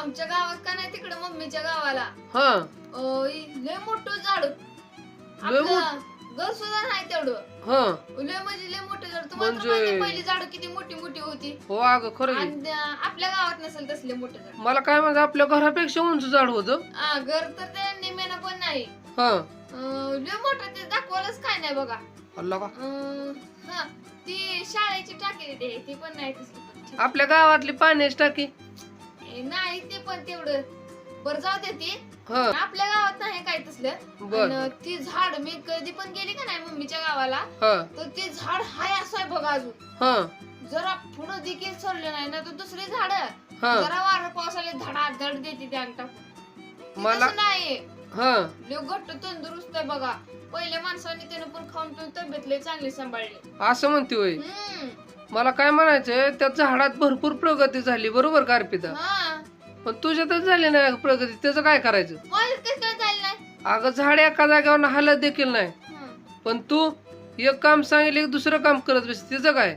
आमच्या गावात का नाही तिकडे मम्मीच्या गावाला? हा. लय मोठं झाड. आपलं घर सुद्धा नाही तेवढं. हा. लय म्हणजे लय मोठं झाड. तुम्हाला तर म्हणजे- माहिती पहिली झाड किती मोठी मोठी होती. हो अगं खरं. आणि आपल्या गावात नसेल तसले मोठे झाड. मला काय म्हणजे आपल्या घरापेक्षा उंच झाड होतं. हा, घर तर ते निमेनं पण नाही. हा. अं, लय मोठं ते दाखवलंच काय नाही बघा. अल्ला का? अं, हा. ती शाळेची टाकी ते ती पण नाही तसली पण ठीक. आपल्या गावातली पाण्याची टाकी. ए, नाही ते पण तेवढं. बरं जाऊ दे ती. हा. आपल्या गावात नाही काय तसलं. बर. आणि ती झाड मी कधी पण गेली का नाही मम्मीच्या गावाला हा. तर ते झाड हाय असं आहे बघा अजून. हा. जरा पुढं देखील सरलं नाही ना तर दुसरी झाड. हा. जरा वारं पावसाला धडा धड देते ते मला- नाही हा. लय घट्ट तंदुरुस्त आहे बघा. पहिल्या माणसाने त्यानं पण खाऊन पिऊन तब्येत लय चांगली सांभाळली. असं म्हणते होय हम्म. मला काय म्हणायचंय त्या झाडात भरपूर प्रगती झाली बरोबर का अर्पिता? हा. पण तुझ्यातच झाली नाही प्रगती त्याचं काय करायचं? मला कसं काय झालं नाही? अगं झाड एका जागेवर हालत देखील नाही. पण तू एक काम सांगितलं की दुसरं काम करत बस तिचं काय?